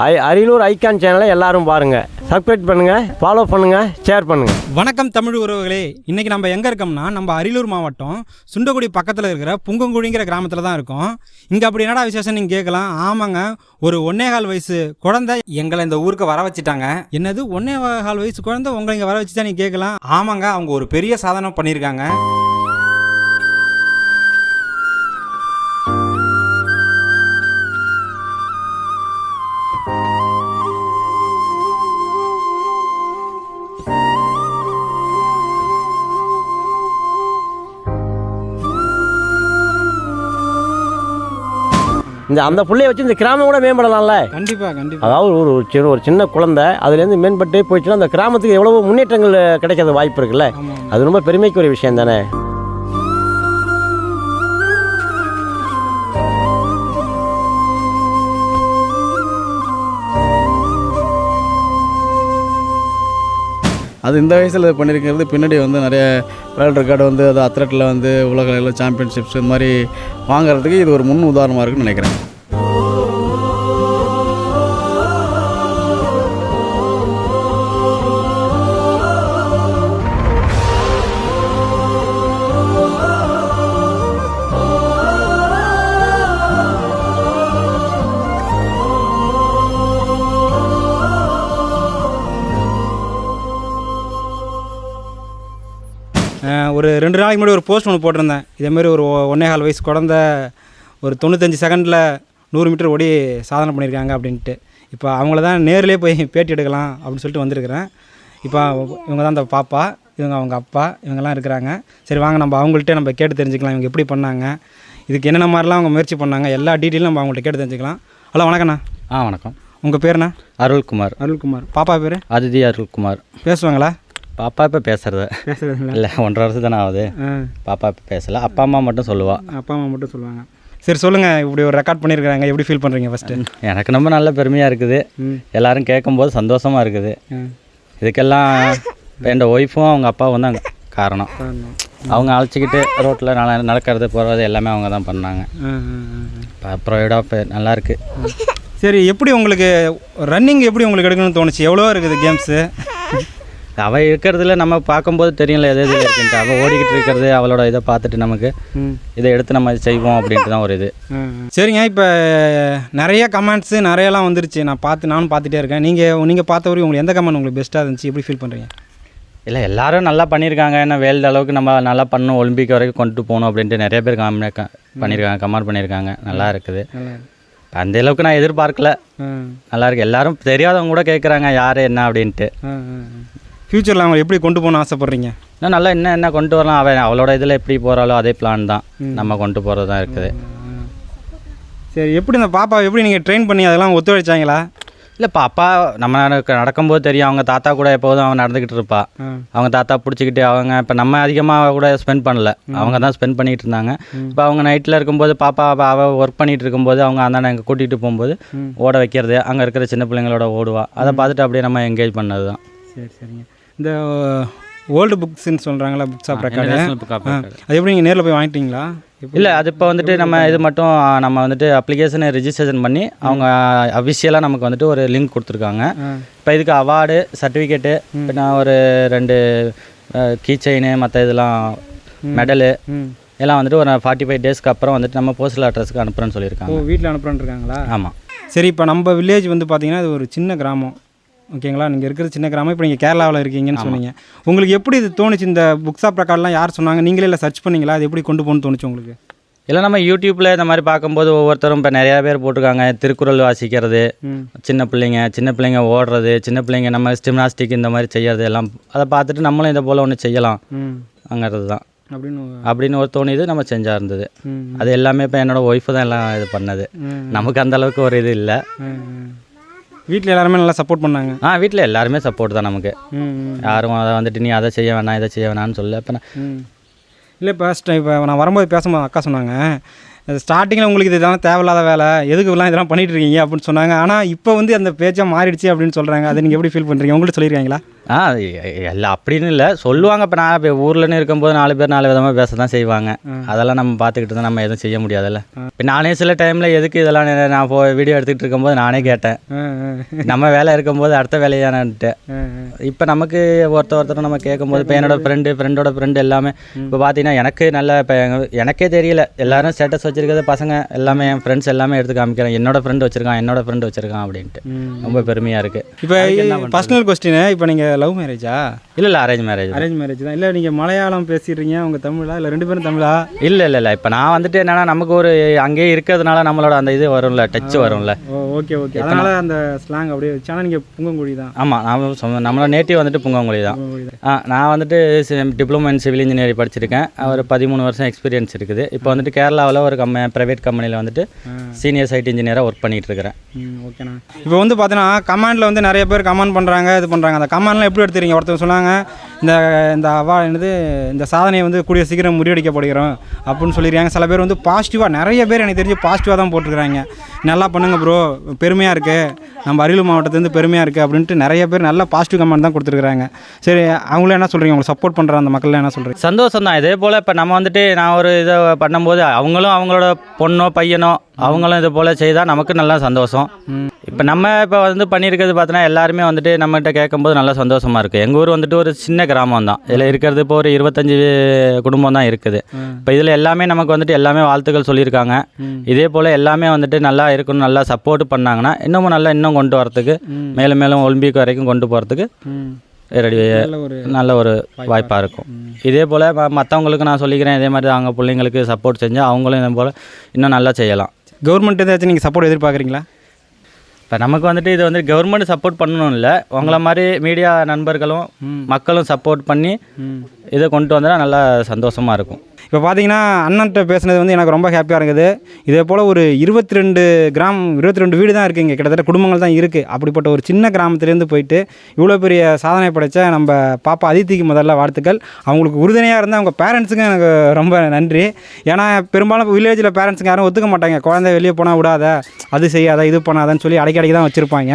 ஐ Ariyalur icon சேனலை எல்லாரும் பாருங்கள் சப்ஸ்கிரைப் பண்ணுங்கள் ஃபாலோ பண்ணுங்கள் ஷேர் பண்ணுங்கள் வணக்கம் தமிழ் உறவுகளே. இன்றைக்கி நம்ம எங்கே இருக்கோம்னா நம்ம அரியலூர் மாவட்டம் சுண்டகுடி பக்கத்தில் இருக்கிற புங்கங்குழிங்கிற கிராமத்தில் தான் இருக்கோம். இங்கே அப்படி என்னடா விசேஷம் நீங்கள் கேட்கலாம்? ஆமாங்க ஒரு ஒன்னே கால் வயசு குழந்தை எங்களை இந்த ஊருக்கு வர வச்சுட்டாங்க. என்னது ஒன்னே கால் வயசு குழந்தை உங்களை இங்கே வர வச்சு தான் நீங்கள் கேட்கலாம்? ஆமாங்க அவங்க ஒரு பெரிய சாதனை பண்ணியிருக்காங்க. இந்த அந்த புள்ளைய வச்சு இந்த கிராமம் கூட மேம்படலாம்ல. கண்டிப்பாக கண்டிப்பாக அதாவது ஒரு ஒரு சின்ன ஒரு சின்ன குழந்தை அதுலேருந்து மேம்பட்டே போயிடுச்சுன்னா அந்த கிராமத்துக்கு எவ்வளவோ முன்னேற்றங்கள் கிடைக்கிறது வாய்ப்பு இருக்குல்ல. அது ரொம்ப பெருமைக்குரிய விஷயம் தானே. அது இந்த வயசில் இது பண்ணியிருக்கிறது பின்னாடி வந்து நிறைய வேர்ல்டு ரெக்கார்டு வந்து அது அத்லெட்டில் வந்து உலக சாம்பியன்ஷிப்ஸ் இந்த மாதிரி வாங்குறதுக்கு இது ஒரு முன் உதாரணமாக இருக்குன்னு நினைக்கிறேன். நாளைக்கு முன்னாடி ஒரு போஸ்ட் ஒன்று போட்டிருந்தேன். இதேமாரி ஒரு ஒன்னே கால் வயசு குழந்த ஒரு தொண்ணூத்தஞ்சு செகண்டில் நூறு மீட்டர் ஓடி சாதனை பண்ணியிருக்காங்க அப்படின்ட்டு. இப்போ அவங்கள தான் நேர்லேயே போய் பேட்டி எடுக்கலாம் அப்படின்னு சொல்லிட்டு வந்திருக்கிறேன். இப்போ இவங்க தான் அந்த பாப்பா இவங்க அவங்க அப்பா இவங்கெல்லாம் இருக்கிறாங்க. சரி வாங்க நம்ம அவங்கள்ட்ட நம்ம கேட்டு தெரிஞ்சுக்கலாம். இவங்க எப்படி பண்ணாங்க இதுக்கு என்னென்ன மாதிரிலாம் அவங்க முயற்சி பண்ணாங்க எல்லா டீட்டெயிலும் நம்ம அவங்கள்ட்ட கேட்டு தெரிஞ்சுக்கலாம். ஹலோ வணக்கண்ணா ஆ வணக்கம். உங்கள் பேருண்ணா? அருள்குமார். அருள்குமார். பாப்பா பேர்? அதிதி அருள்குமார். பேசுவாங்களா? பாப்பா இப்போ பேசுறது. இல்லை ஒன்றரை வருஷம் தானே ஆகுது பாப்பா இப்போ பேசலை. அப்பா அம்மா மட்டும் சொல்லுவா. அப்பா அம்மா மட்டும் சொல்லுவாங்க. சரி சொல்லுங்கள் இப்படி ஒரு ரெக்கார்ட் பண்ணியிருக்காங்க எப்படி ஃபீல் பண்ணுறீங்க ஃபஸ்ட்டு எனக்கு ரொம்ப நல்ல பெருமையாக இருக்குது. எல்லாரும் கேட்கும்போது சந்தோஷமாக இருக்குது. இதுக்கெல்லாம் என் ஒய்ஃபும் அவங்க அப்பாவும் தான் காரணம். அவங்க அழைச்சிக்கிட்டு ரோட்டில் நட நடக்கிறது போகிறது எல்லாமே அவங்க தான் பண்ணாங்க. ப்ரொவைடாக நல்லா இருக்கு. சரி எப்படி உங்களுக்கு ரன்னிங் எப்படி உங்களுக்கு எடுக்கணும்னு தோணுச்சு? எவ்வளோ இருக்குது கேம்ஸு அவள் இருக்கிறதுல நம்ம பார்க்கும்போது தெரியல எது எது இருக்குன்ட்டு. அவள் ஓடிக்கிட்டு இருக்கிறது அவளோட இதை பார்த்துட்டு நமக்கு இதை எடுத்து நம்ம செய்வோம் அப்படின்ட்டு தான் ஒரு இது. சரிங்க இப்போ நிறைய கமெண்ட்ஸு நிறையலாம் வந்துருச்சு. நான் பார்த்து நானும் பார்த்துட்டே இருக்கேன். நீங்கள் நீங்கள் பார்த்த வரைக்கும் உங்களுக்கு எந்த கமெண்ட் உங்களுக்கு பெஸ்ட்டாக இருந்துச்சு? எப்படி ஃபீல் பண்ணுறீங்க இல்லை எல்லாரும் நல்லா பண்ணியிருக்காங்க ஏன்னா வேல்டு அளவுக்கு நம்ம நல்லா பண்ணணும். ஒலிம்பிக் வரைக்கும் கொண்டு போகணும் அப்படின்ட்டு நிறைய பேர் காம பண்ணியிருக்காங்க கமெண்ட் பண்ணியிருக்காங்க நல்லா இருக்குது. அந்த அளவுக்கு நான் எதிர்பார்க்கல. நல்லா இருக்கு. எல்லாரும் தெரியாதவங்க கூட கேட்குறாங்க யார் என்ன அப்படின்ட்டு. ஃப்யூச்சரில் அவங்க எப்படி கொண்டு போகணும்னு ஆசைப்பட்றீங்க? இன்னும் நல்லா என்ன என்ன கொண்டு வரலாம் அவன் அவளோட இதில் எப்படி போகிறாளோ அதே பிளான் தான். நம்ம கொண்டு போகிறது தான் இருக்குது சரி எப்படி இந்த பாப்பா எப்படி நீங்கள் ட்ரெயின் பண்ணி அதெல்லாம் ஒத்துழைச்சாங்களா? இல்லை இப்போ அப்பா நம்ம நடக்க- நடக்கும்போது தெரியும் அவங்க தாத்தா கூட எப்போதும் அவன் நடந்துக்கிட்டு இருப்பா. அவங்க தாத்தா பிடிச்சிக்கிட்டு அவங்க இப்போ நம்ம அதிகமாக கூட ஸ்பெண்ட் பண்ணல. அவங்க தான் ஸ்பெண்ட் பண்ணிகிட்டு இருந்தாங்க. இப்போ அவங்க நைட்டில் இருக்கும்போது பாப்பா அவ- அவ ஒர்க் பண்ணிகிட்டு இருக்கும்போது அவங்க அந்தாண்ட எங்கே கூட்டிகிட்டு போகும்போது ஓட வைக்கிறது அங்கே இருக்கிற சின்ன பிள்ளைங்களோட ஓடுவா. அதை பார்த்துட்டு அப்படியே நம்ம என்கேஜ் பண்ணது தான். சரி சரிங்க. இந்த ஓல்டு புக்ஸ்ன்னு சொல்கிறாங்களா புக்ஸ் ஆஃப் ரெக்கார்டு. அது எப்படி நீங்கள் நேரில் போய் வாங்கிட்டீங்களா? இல்லை அது இப்போ வந்துட்டு நம்ம இது மட்டும் நம்ம வந்துட்டு அப்ளிகேஷனை ரிஜிஸ்ட்ரேஷன் பண்ணி அவங்க அஃபிஷியலாக நமக்கு வந்துட்டு ஒரு லிங்க் கொடுத்துருக்காங்க. இப்போ இதுக்கு அவார்டு சர்டிஃபிகேட்டு இப்போ நான் ஒரு ரெண்டு கீ செயின் மற்ற இதெல்லாம் மெடலு எல்லாம் வந்துட்டு ஒரு ஃபார்ட்டி ஃபைவ் டேஸ்க்கு அப்புறம் வந்துட்டு நம்ம போஸ்டல் அட்ரஸ்க்கு அனுப்புகிறேன்னு சொல்லியிருக்காங்க. வீட்டில் அனுப்புறேன்னு இருக்காங்களா? ஆமாம் சரி இப்போ நம்ம வில்லேஜ் வந்து பார்த்தீங்கன்னா இது ஒரு சின்ன கிராமம். ஓகேங்களா? நீங்கள் இருக்கிறது சின்ன கிராமம் இப்போ நீங்கள் கேரளாவில் இருக்கீங்கன்னு சொன்னீங்க. உங்களுக்கு எப்படி இது தோணுச்சு? இந்த புக்ஸ் ஆஃப் ரெக்கார்ட்லாம் யார் சொன்னாங்க? நீங்களே இல்லை சர்ச் பண்ணீங்களா? அது எப்படி கொண்டு போகணும்னு தோணுச்சு உங்களுக்கு? இல்லை நம்ம யூடியூப்பில் இந்த மாதிரி பார்க்கும்போது ஒவ்வொருத்தரும் இப்போ நிறையா பேர் போட்டிருக்காங்க. திருக்குறள் வாசிக்கிறது சின்ன பிள்ளைங்க சின்ன பிள்ளைங்க ஓடுறது சின்ன பிள்ளைங்க நம்ம ஜிம்னாஸ்டிக் இந்த மாதிரி செய்யறது எல்லாம். அதை பார்த்துட்டு நம்மளும் இதை போல் ஒன்று செய்யலாம். அங்கிறது தான் அப்படின்னு அப்படின்னு ஒரு தோணிது நம்ம செஞ்சா இருந்தது. அது எல்லாமே இப்போ என்னோட ஒய்ஃபு தான் எல்லாம் இது பண்ணது. நமக்கு அந்த அளவுக்கு ஒரு இது இல்லை. வீட்டில் எல்லாருமே நல்லா சப்போர்ட் பண்ணாங்க. ஆ வீட்டில் எல்லாருமே சப்போர்ட் தான் நமக்கு. யாரும் அதை வந்துட்டு நீ அதை செய்ய வேணாம் இதை செய்ய வேணாம்னு சொல்ல இப்போ நான் இல்லை இப்போ இப்போ நான் வரும்போது பேசும்போது அக்கா சொன்னாங்க ஸ்டார்டிங்கில் உங்களுக்கு இது இதெல்லாம் தேவையில்லாத வேலை எதுக்கு இதெல்லாம் இதெல்லாம் பண்ணிட்டு இருக்கீங்க? அப்படின்னு சொன்னாங்க. ஆனால் இப்போ வந்து அந்த பேச்சா மாறிடுச்சு அப்படின்னு சொல்கிறாங்க அதை நீங்கள் எப்படி ஃபீல் பண்ணுறீங்க உங்களுக்கு சொல்லியிருக்காங்களா ஆ எல்லாம் அப்படின்னு இல்லை. சொல்லுவாங்க. இப்போ நான் இப்போ ஊர்லன்னு இருக்கும்போது நாலு பேர் நாலு விதமாக பேச தான் செய்வாங்க அதெல்லாம் நம்ம பார்த்துக்கிட்டு தான் நம்ம எதுவும் செய்ய முடியாதுல்ல. இப்போ நானே சில டைமில் எதுக்கு இதெல்லாம் நான் போ வீடியோ எடுத்துக்கிட்டு இருக்கும்போது நானே கேட்டேன். நம்ம வேலை இருக்கும்போது அடுத்த வேலையானன்ட்டு. இப்போ நமக்கு ஒருத்தர் ஒருத்தர் நம்ம கேட்கும்போது இப்போ என்னோட ஃப்ரெண்டு ஃப்ரெண்டோட ஃப்ரெண்டு எல்லாமே இப்போ பார்த்தீங்கன்னா எனக்கு நல்ல இப்போ எனக்கே தெரியல. எல்லாரும் ஸ்டேட்டஸ் வச்சிருக்கிறது பசங்க எல்லாமே என் ஃப்ரெண்ட்ஸ் எல்லாமே எடுத்து காமிக்கிறேன். என்னோட ஃப்ரெண்டு வச்சிருக்கான் என்னோட ஃப்ரெண்டு வச்சிருக்கான் அப்படின்ட்டு. ரொம்ப பெருமையாக இருக்குது இப்போ பர்சனல் கொஸ்டின் இப்போ நீங்கள் லவ் மேரேஜா இல்லை இல்லை அரேஞ்ச் மேரேஜ் அரேஞ்ச் மேரேஜ் தான். இல்லை நீங்கள் மலையாளம் பேசிடுறீங்க உங்க தமிழா? இல்லை ரெண்டு பேரும் தமிழா? இல்லை இல்லை இல்லை. இப்போ நான் வந்துட்டு என்னன்னா நமக்கு ஒரு அங்கேயே இருக்கிறதுனால நம்மளோட அந்த இது வரும்ல டச் வரும்ல. ஓகே ஓகே அதனால அந்த ஸ்லாங் அப்படியே வச்சு. ஆனால் நீங்கள் புங்கங்குடி தான். ஆமாம் நான் நம்மளோட நேட்டிவ் வந்துட்டு புங்கங்குழி தான். ஆ நான் வந்துட்டு டிப்ளமோ இன் சிவில் இன்ஜினியரிங் படிச்சிருக்கேன். ஒரு பதிமூணு வருஷம் எக்ஸ்பீரியன்ஸ் இருக்குது. இப்போ வந்துட்டு கேரளாவில் ஒரு கம்ம ப்ரைவேட் கம்பெனியில் வந்துட்டு சீனியர் சைட் இன்ஜினியராக ஒர்க் பண்ணிட்டு இருக்கிறேன். ஓகேண்ணா இப்போ வந்து பார்த்தீங்கன்னா கமெண்டில் வந்து நிறைய பேர் கமெண்ட் பண்ணுறாங்க இது பண்ணுறாங்க அந்த கமெண்ட்லாம் எப்படி எடுத்துறீங்க ஒருத்தர் சொன்னாங்க வராங்க இந்த இந்த அவா என்னது இந்த சாதனையை வந்து கூடிய சீக்கிரம் முறியடிக்கப்படுகிறோம் அப்படின்னு சொல்லியிருக்காங்க. சில பேர் வந்து பாசிட்டிவாக நிறைய பேர் எனக்கு தெரிஞ்சு பாசிட்டிவாக தான் போட்டிருக்கிறாங்க. நல்லா பண்ணுங்க ப்ரோ பெருமையாக இருக்குது நம்ம அரியலூர் மாவட்டத்துலேருந்து பெருமையாக இருக்குது அப்படின்ட்டு நிறைய பேர் நல்ல பாசிட்டிவ் கமெண்ட் தான் கொடுத்துருக்குறாங்க. சரி அவங்களும் என்ன சொல்கிறீங்க உங்களுக்கு சப்போர்ட் பண்ணுற அந்த மக்கள்லாம் என்ன சொல்கிறீங்க சந்தோஷம் தான். இதே போல் இப்போ நம்ம வந்துட்டு நான் ஒரு இதை பண்ணும்போது அவங்களும் அவங்களோட பொண்ணோ பையனோ அவங்களும் இது போல் செய்தால் நமக்கு நல்லா சந்தோஷம். இப்போ நம்ம இப்போ வந்து பண்ணியிருக்கிறது பார்த்தோன்னா எல்லாருமே வந்துட்டு நம்மகிட்ட கேட்கும்போது நல்லா சந்தோஷமாக இருக்குது எங்கள் ஊர் வந்துட்டு ஒரு சின்ன கிராமம் தான் இதில் இருக்கிறது இப்போ ஒரு இருபத்தஞ்சி குடும்பம் தான் இருக்குது. இப்போ இதில் எல்லாமே நமக்கு வந்துட்டு எல்லாமே வாழ்த்துக்கள் சொல்லியிருக்காங்க. இதே போல் எல்லாமே வந்துட்டு நல்லா இருக்கணும் நல்லா சப்போர்ட் பண்ணாங்கன்னா இன்னமும் நல்லா இன்னும் கொண்டு வரத்துக்கு மேலும் மேலும் ஒலிம்பிக் வரைக்கும் கொண்டு போகிறதுக்கு ரெடி நல்ல ஒரு நல்ல ஒரு வாய்ப்பாக இருக்கும். இதே போல் மற்றவங்களுக்கு நான் சொல்லிக்கிறேன் இதே மாதிரி அவங்க பிள்ளைங்களுக்கு சப்போர்ட் செஞ்சால் அவங்களும் இதே போல் இன்னும் நல்லா செய்யலாம். கவர்மெண்ட் ஏதாச்சும் நீங்கள் சப்போர்ட் எதிர்பார்க்குறீங்களா? இப்போ நமக்கு வந்துட்டு இது வந்து கவர்மெண்ட் சப்போர்ட் பண்ணணும் இல்லை. உங்களை மாதிரி மீடியா நண்பர்களும் மக்களும் சப்போர்ட் பண்ணி இதை கொண்டு வந்தால் நல்லா சந்தோஷமாக இருக்கும். இப்போ பார்த்தீங்கன்னா அண்ணன்ட்ட பேசுனது வந்து எனக்கு ரொம்ப ஹாப்பியாக இருக்குது. இதே போல் ஒரு இருபத்தி ரெண்டு கிராம் இருபத்தி ரெண்டு வீடு தான் இருக்குது இங்கே. கிட்டத்தட்ட குடும்பங்கள் தான் இருக்குது அப்படிப்பட்ட ஒரு சின்ன கிராமத்துலேருந்து போயிட்டு இவ்வளோ பெரிய சாதனை படைத்த நம்ம பாப்பா அதித்திக்கு முதல்ல வாழ்த்துக்கள். அவங்களுக்கு உறுதுணையாக இருந்தால் அவங்க பேரண்ட்ஸுக்கும் எனக்கு ரொம்ப நன்றி. ஏன்னா பெரும்பாலும் வில்லேஜில் பேரண்ட்ஸுங்க யாரும் ஒத்துக்க மாட்டாங்க. குழந்தை வெளியே போனால் விடாத அது செய்யாத இது பண்ணாதன்னு சொல்லி அடைக்கி அடைக்கி தான் வச்சுருப்பாங்க.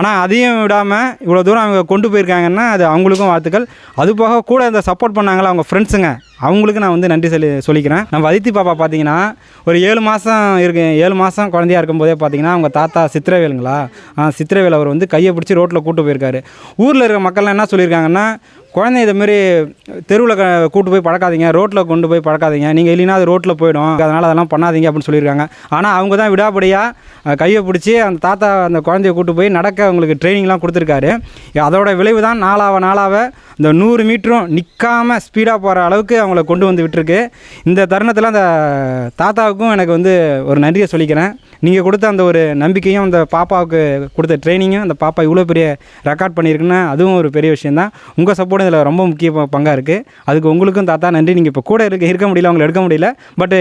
ஆனால் அதையும் விடாமல் இவ்வளோ தூரம் அவங்க கொண்டு போயிருக்காங்கன்னா அது அவங்களுக்கும் வாழ்த்துக்கள். அது போக கூட இந்த சப்போர்ட் பண்ணாங்களா அவங்க ஃப்ரெண்ட்ஸுங்க அவங்களுக்கு நான் வந்து நன்றி சொல்லி சொல்லிக்கிறேன். நம்ம அதித்தி பாப்பா பார்த்தீங்கன்னா ஒரு ஏழு மாதம் இருக்கு ஏழு மாதம் குழந்தையா இருக்கும்போதே பார்த்தீங்கன்னா அவங்க தாத்தா சித்திரவேலுங்களா? சித்திரவேல் அவர் வந்து கையை பிடிச்சி ரோட்டில் கூட்டு போயிருக்காரு. ஊரில் இருக்க மக்கள்லாம் என்ன சொல்லியிருக்காங்கன்னா குழந்தை இதேமாரி தெருவில் கூட்டு போய் பழக்காதீங்க ரோட்டில் கொண்டு போய் பழக்காதீங்க நீங்கள் இல்லைன்னா அது ரோட்டில் போயிடும் அதனால் அதெல்லாம் பண்ணாதீங்க அப்படின்னு சொல்லியிருக்காங்க. ஆனால் அவங்க தான் விடாபடியாக கையை பிடிச்சி அந்த தாத்தா அந்த குழந்தைய கூட்டு போய் நடக்க அவங்களுக்கு ட்ரைனிங்லாம் கொடுத்துருக்காரு. அதோட விளைவு தான் நாளாவ நாளாவ இந்த நூறு மீட்டரும் நிற்காமல் ஸ்பீடாக போகிற அளவுக்கு அவங்கள கொண்டு வந்து விட்டுருக்கு. இந்த தருணத்தில் அந்த தாத்தாவுக்கும் எனக்கு வந்து ஒரு நன்றியை சொல்லிக்கிறேன். நீங்கள் கொடுத்த அந்த ஒரு நம்பிக்கையும் அந்த பாப்பாவுக்கு கொடுத்த ட்ரைனிங்கும் அந்த பாப்பா இவ்வளோ பெரிய ரெக்கார்ட் பண்ணியிருக்குன்னா அதுவும் ஒரு பெரிய விஷயந்தான் உங்கள் சப்போர்ட் இதில் ரொம்ப முக்கிய பங்காக இருக்குது அதுக்கு உங்களுக்கும் தாத்தா நன்றி. நீங்கள் இப்போ கூட இருக்க இருக்க முடியல அவங்களை எடுக்க முடியல. பட்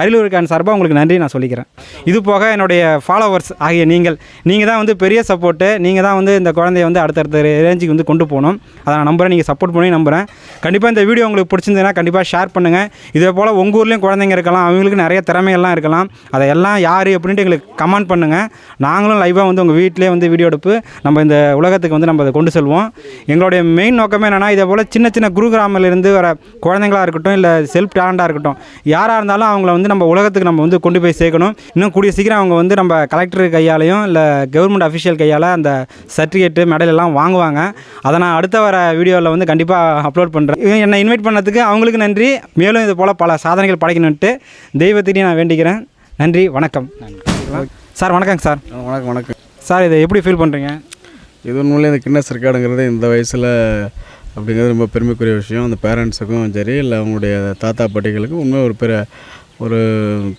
அரியலூருக்கான சார்பாக உங்களுக்கு நன்றி நான் சொல்லிக்கிறேன். இது போக என்னுடைய ஃபாலோவர்ஸ் ஆகிய நீங்கள் நீங்கள் தான் வந்து பெரிய சப்போர்ட்டு நீங்கள் தான் வந்து இந்த குழந்தைய வந்து அடுத்தடுத்த ரேஞ்சுக்கு வந்து கொண்டு போகணும். அதை நான் நம்புகிறேன் நீங்கள் சப்போர்ட் பண்ணி நம்புகிறேன் கண்டிப்பாக இந்த வீடியோ உங்களுக்கு பிடிச்சிருந்ததுன்னா கண்டிப்பாக ஷேர் பண்ணுங்கள் இதே போல் உங்கள் ஊர்லேயும் குழந்தைங்க இருக்கலாம் அவங்களுக்கு நிறைய திறமையெல்லாம் இருக்கலாம். அதையெல்லாம் யார் அப்படின்ட்டு எங்களுக்கு கமெண்ட் பண்ணுங்கள் நாங்களும் லைவாக வந்து உங்கள் வீட்டிலே வந்து வீடியோ எடுப்பு நம்ம இந்த உலகத்துக்கு வந்து நம்ம அதை கொண்டு செல்வோம். எங்களுடைய மெயின் நோக்கமே என்னென்னா இதே போல் சின்ன சின்ன குரு வர குழந்தைங்களா இருக்கட்டும் இல்லை செல்ஃப் டேலண்டாக இருக்கட்டும் யாராக இருந்தாலும் அவங்கள வந்து நம்ம உலகத்துக்கு நம்ம வந்து கொண்டு போய் சேர்க்கணும். இன்னும் கூடிய சீக்கிரம் அவங்க வந்து நம்ம கலெக்டர் கையாலையும் இல்லை கவர்மெண்ட் அஃபிஷியல் கையால் அந்த சர்டிஃபிகேட்டு மெடல் எல்லாம் வாங்குவாங்க. அதை நான் அடுத்த வர வீடியோவில் வந்து கண்டிப்பாக அப்லோட் பண்ணுறேன் என்னை இன்வைட் பண்ணதுக்கு அவங்களுக்கு நன்றி. மேலும் இது போல் பல சாதனைகள் படைக்கணுன்ட்டு தெய்வத்திட்டையும் நான் வேண்டிக்கிறேன். நன்றி வணக்கம். சார் வணக்கங்க சார். வணக்கம் வணக்கம். சார் இதை எப்படி ஃபீல் பண்ணுறீங்க இது உண்மையிலே இந்த கின்னஸ் ரெக்கார்டுங்கிறது இந்த வயசில் அப்படிங்கிறது ரொம்ப பெருமைக்குரிய விஷயம். அந்த பேரண்ட்ஸுக்கும் சரி இல்லை அவங்களுடைய தாத்தா பாட்டிகளுக்கும் உண்மை ஒரு பெரிய ஒரு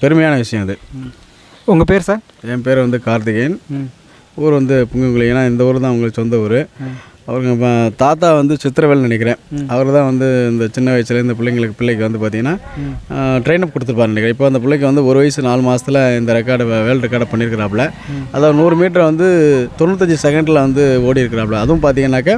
பெருமையான விஷயம் அது. உங்கள் பேர் சார்? என் பேர் வந்து கார்த்திகேயன். ஊர் வந்து புங்குங்குழி ஏன்னா இந்த ஊர் தான் அவங்களுக்கு சொந்த ஊர். அவங்க இப்போ தாத்தா வந்து சித்திரவேல் நினைக்கிறேன். அவர் தான் வந்து இந்த சின்ன வயசுல இந்த பிள்ளைங்களுக்கு பிள்ளைக்கு வந்து பார்த்தீங்கன்னா ட்ரெயின் அப் கொடுத்துருப்பாரு நினைக்கிறேன். இப்போ அந்த பிள்ளைக்கு வந்து ஒரு வயசு நாலு மாதத்தில் இந்த ரெக்கார்டு வேர்ல்டு ரெக்கார்டை பண்ணியிருக்கிறாப்புல. அதாவது நூறு மீட்டர் வந்து தொண்ணூத்தஞ்சு செகண்டில் வந்து ஓடி இருக்கிறாப்புல அதுவும் பார்த்தீங்கன்னாக்கா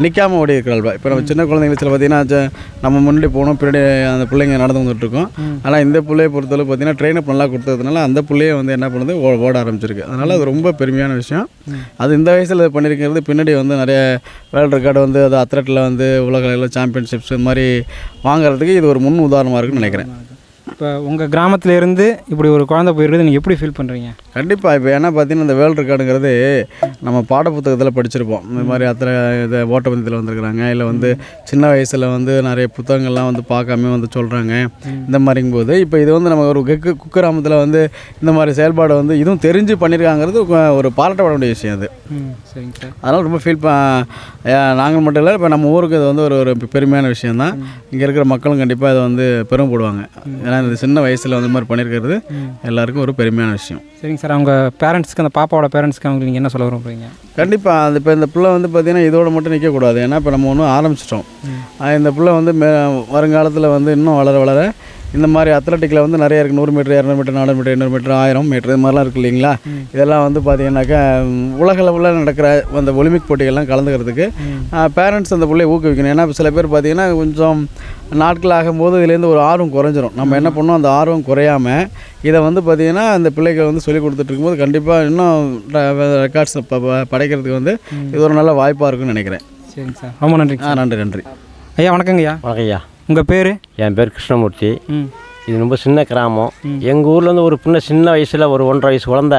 நிற்காம ஓடி இருக்கிறாப்புல இப்போ நம்ம சின்ன குழந்தைங்களுக்கு பார்த்தீங்கன்னா ஜ- நம்ம முன்னாடி போனோம் பின்னாடி அந்த பிள்ளைங்க நடந்து வந்துட்டு இருக்கோம் ஆனால் இந்த பிள்ளையை பொறுத்தளவு பார்த்தீங்கன்னா ட்ரெயின் அப் நல்லா கொடுத்ததுனால அந்த பிள்ளைய வந்து என்ன பண்ணுது ஓ- ஓட ஆரம்பிச்சிருக்கு. அதனால் அது ரொம்ப பெருமையான விஷயம். அது இந்த வயசில் பண்ணியிருக்கிறது பின்னாடி வந்து நிறைய வேர்ல்டு ரெக்கார்டு வந்து அது அத்லெட்டில் வந்து உலக அளவில் சாம்பியன்ஷிப்ஸ் இது மாதிரி வாங்குறதுக்கு இது ஒரு முன் உதாரணமாக இருக்குன்னு நினைக்கிறேன். இப்போ உங்கள் கிராமத்துல இருந்து இப்படி ஒரு குழந்தை போயிருக்குது நீங்கள் எப்படி ஃபீல் பண்ணுறீங்க கண்டிப்பாக இப்போ ஏன்னா பார்த்தீங்கன்னா இந்த வேர்ல்டு ரெக்கார்டுங்கிறது நம்ம பாடப்புத்தகத்தில் படிச்சிருப்போம். இந்த மாதிரி அத்தனை இதை ஓட்டப்பந்தயத்தில் வந்திருக்கிறாங்க. இல்லை வந்து சின்ன வயசில் வந்து நிறைய புத்தகங்கள்லாம் வந்து பார்க்காம வந்து சொல்கிறாங்க இந்த மாதிரிங்கும்போது இப்போ இது வந்து நம்ம ஒரு குக்கு குக்கிராமத்தில் வந்து இந்த மாதிரி செயல்பாடு வந்து இதுவும் தெரிஞ்சு பண்ணியிருக்காங்கிறது ஒரு பாராட்டப்பட வேண்டிய விஷயம் அது. சரிங்க சார். அதனால் ரொம்ப ஃபீல் ப நாங்கள் மட்டும் இல்லை இப்போ நம்ம ஊருக்கு இது வந்து ஒரு ஒரு பெருமையான விஷயந்தான் இங்கே இருக்கிற மக்களும் கண்டிப்பாக இதை வந்து பெருமைப்படுவாங்க. ஏன்னா இந்த சின்ன வயசில் வந்து மாதிரி பண்ணியிருக்கிறது எல்லாருக்கும் ஒரு பெருமையான விஷயம். சரிங்க சார் அவங்க பேரண்ட்ஸ்க்கு அந்த பாப்பாவோட பேரண்ட்ஸ்க்கு அவங்களுக்கு நீங்கள் என்ன சொல்ல விரும்புறீங்க? கண்டிப்பாக அது இப்போ இந்த பிள்ளை வந்து பார்த்திங்கன்னா இதோட மட்டும் நிற்கக்கூடாது ஏன்னா இப்போ நம்ம ஒன்றும் ஆரம்பிச்சிட்டோம். இந்த பிள்ளை வந்து மே வருங்காலத்தில் வந்து இன்னும் வளர வளர இந்த மாதிரி அத்லட்டிக்கில் வந்து நிறைய இருக்குது நூறு மீட்டர் இரநூறு மீட்டர் நானூறு மீட்டர் ஐநூறு மீட்டர் ஆயிரம் மீட்டர் இது மாதிரிலாம் இருக்குது இல்லைங்களா? இதெல்லாம் வந்து பார்த்தீங்கன்னாக்கா ம், உலக அளவில் நடக்கிற அந்த ஒலிம்பிக் போட்டிகள்லாம் கலந்துக்கிறதுக்கு பேரண்ட்ஸ் அந்த பிள்ளையை ஊக்குவிக்கணும். ஏன்னா இப்ப சில பேர் பார்த்தீங்கன்னா கொஞ்சம் நாட்கள் ஆகும்போது இதுலேருந்து ஒரு ஆர்வம் குறைஞ்சிரும். நம்ம என்ன பண்ணோம் அந்த ஆர்வம் குறையாம இதை வந்து பார்த்திங்கன்னா அந்த பிள்ளைகள் வந்து சொல்லி கொடுத்துட்டு இருக்கும்போது கண்டிப்பாக இன்னும் ரெக்கார்ட்ஸ் படைக்கிறதுக்கு வந்து இது ஒரு நல்ல வாய்ப்பாக இருக்குன்னு நினைக்கிறேன். சரிங்க சார். ரொம்ப நன்றிங்க ஆ நன்றி நன்றி. ஐயா வணக்கங்க ஐயா வணக்கம் ஐயா உங்கள் பேர்? என் பேர் கிருஷ்ணமூர்த்தி. இது ரொம்ப சின்ன கிராமம். எங்கள் ஊர்லேருந்து ஒரு சின்ன சின்ன வயசில் ஒரு ஒன்றரை வயசு குழந்தை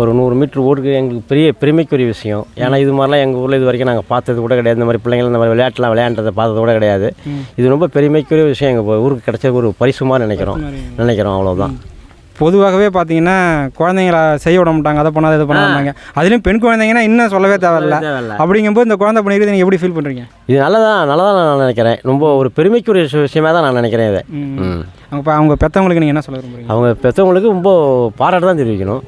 ஒரு நூறு மீட்டர் ஓடுக்கு எங்களுக்கு பெரிய பெருமைக்குரிய விஷயம். ஏன்னா இது மாதிரிலாம் எங்கள் ஊரில் இது வரைக்கும் நாங்கள் பார்த்தது கூட கிடையாது. இந்த மாதிரி பிள்ளைங்கள் இந்த மாதிரி விளையாட்டுலாம் விளையாண்டதை பார்த்தது கூட கிடையாது. இது ரொம்ப பெருமைக்குரிய விஷயம். எங்கள் ஊருக்கு கிடைச்ச ஒரு பரிசு மாதிரி நினைக்கிறோம். நினைக்கிறோம் அவ்வளோதான் பொதுவாகவே பார்த்தீங்கன்னா குழந்தைங்கள செய்ய விட மாட்டாங்க அதை பண்ணாத இதை பண்ண மாட்டாங்க அதுலேயும் பெண் குழந்தைங்கன்னா இன்னும் சொல்லவே தேவையில்ல. அப்படிங்கும்போது இந்த குழந்தை பண்ணிக்கிறது நீங்கள் எப்படி ஃபீல் பண்ணுறீங்க இது நல்லதான் நல்லதான் நான் நினைக்கிறேன். ரொம்ப ஒரு பெருமைக்குரிய விஷ- விஷயமா தான் நான் நினைக்கிறேன் இதை. ம். அவங்க அவங்க பெற்றவங்களுக்கு நீங்கள் என்ன சொல்ல விரும்புறீங்க? அவங்க பெற்றவங்களுக்கு ரொம்ப பாராட்டு தான் தெரிவிக்கணும்.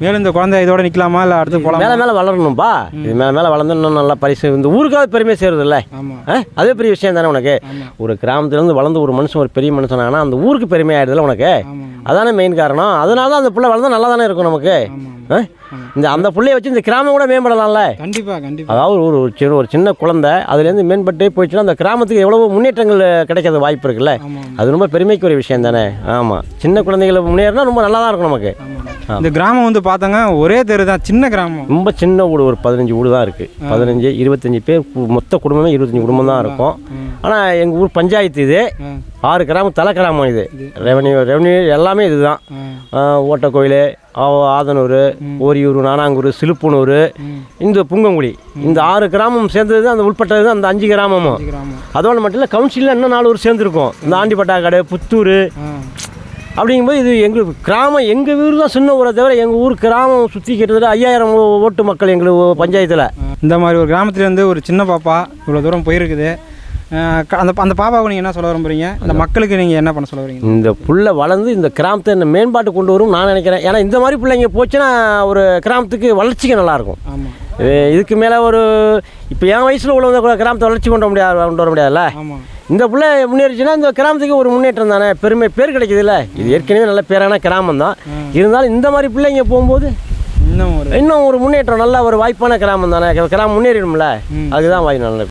மேலும் இந்த குழந்தை இதோட நிற்கலாமா இல்லை அடுத்து போகலாம் மேலே மேலே வளரணும்பா. இது மேலே மேலே வளர்ந்து இன்னும் நல்லா பரிசு. இந்த ஊருக்காவது பெருமை ஆமாம் அதே பெரிய விஷயம் தானே உனக்கு? ஒரு கிராமத்துலேருந்து வளர்ந்து ஒரு மனுஷன் ஒரு பெரிய மனுஷன் ஆனால் அந்த ஊருக்கு பெருமை ஆயிடுதுல உனக்கு அதானே மெயின் காரணம். அதனால தான் அந்த பிள்ளை வளர்ந்தா நல்லா தானே இருக்கும் நமக்கு? இந்த அந்த பிள்ளைய வச்சு இந்த கிராமம் கூட மேம்படலாம்ல? கண்டிப்பாக கண்டிப்பாக அதாவது ஒரு ஒரு சின்ன ஒரு சின்ன குழந்தை அதுலேருந்து மேம்பட்டே போயிடுச்சுன்னா அந்த கிராமத்துக்கு எவ்வளவோ முன்னேற்றங்கள் கிடைக்கிறது வாய்ப்பு இருக்குல்ல? அது ரொம்ப பெருமைக்குரிய விஷயம் தானே ஆமாம் சின்ன குழந்தைகளை முன்னேறினா ரொம்ப நல்லா தான் இருக்கும் நமக்கு. இந்த கிராமம் வந்து பார்த்தாங்க ஒரே தெரு தான் சின்ன கிராமம். ரொம்ப சின்ன வீடு ஒரு பதினஞ்சு வீடு தான் இருக்குது பதினஞ்சு இருபத்தஞ்சி பேர் மொத்த குடும்பமே இருபத்தஞ்சி குடும்பம் தான் இருக்கும். ஆனால் எங்கள் ஊர் பஞ்சாயத்து இது. ஆறு கிராமம் தலை கிராமம் இது. ரெவன்யூ ரெவன்யூ எல்லாமே இதுதான். ஆ. ஓட்டக்கோயில் ஆதனூர் ஓரியூர் நானாங்கூர் சிலுப்புனூர் இந்த புங்கங்குடி. இந்த ஆறு கிராமம் சேர்ந்தது தான் அந்த உள்பட்டது தான் அந்த அஞ்சு கிராமமும். அதோட மட்டும் இல்லை கவுன்சிலில் இன்னும் நாலு ஊர் சேர்ந்துருக்கும். இந்த ஆண்டிப்பட்டாக்காடு புத்தூர் அப்படிங்கும்போது இது எங்களுக்கு கிராமம் எங்கள் ஊர் தான் சின்ன ஊரை தவிர எங்கள் ஊர் கிராமம் சுற்றி கிட்டத்தட்ட ஐயாயிரம் ஓட்டு மக்கள் எங்களுக்கு பஞ்சாயத்தில். இந்த மாதிரி ஒரு கிராமத்துலேருந்து ஒரு சின்ன பாப்பா இவ்வளோ தூரம் போயிருக்குது. அந்த அந்த பாப்பாவுக்கு நீங்கள் என்ன சொல்ல விரும்புறீங்க? இந்த மக்களுக்கு நீங்கள் என்ன பண்ண சொல்ல வரீங்க இந்த புள்ள வளர்ந்து இந்த கிராமத்தை என்ன மேம்பாட்டு கொண்டு வரும் நான் நினைக்கிறேன். ஏன்னா இந்த மாதிரி பிள்ளைங்க போச்சுன்னா ஒரு கிராமத்துக்கு வளர்ச்சிக்கு நல்லாயிருக்கும் ஆமாம் இதுக்கு மேலே ஒரு இப்போ என் வயசில் உள்ளவங்க கூட கிராமத்தை வளர்ச்சி கொண்டு வர முடியாது கொண்டு வர முடியாதுல்ல? இந்த பிள்ளை முன்னேறிச்சுன்னா இந்த கிராமத்துக்கு ஒரு முன்னேற்றம் தானே? பெருமை பேர் கிடைக்குதுல்ல? இது ஏற்கனவே நல்ல பேரான கிராமம் தான் இருந்தாலும் இந்த மாதிரி பிள்ளைங்க போகும்போது இன்னும் ஒரு இன்னும் ஒரு முன்னேற்றம் நல்ல ஒரு வாய்ப்பான கிராமம் தானே? கிராமம் முன்னேறிடும்ல? அதுதான் வாய் நல்ல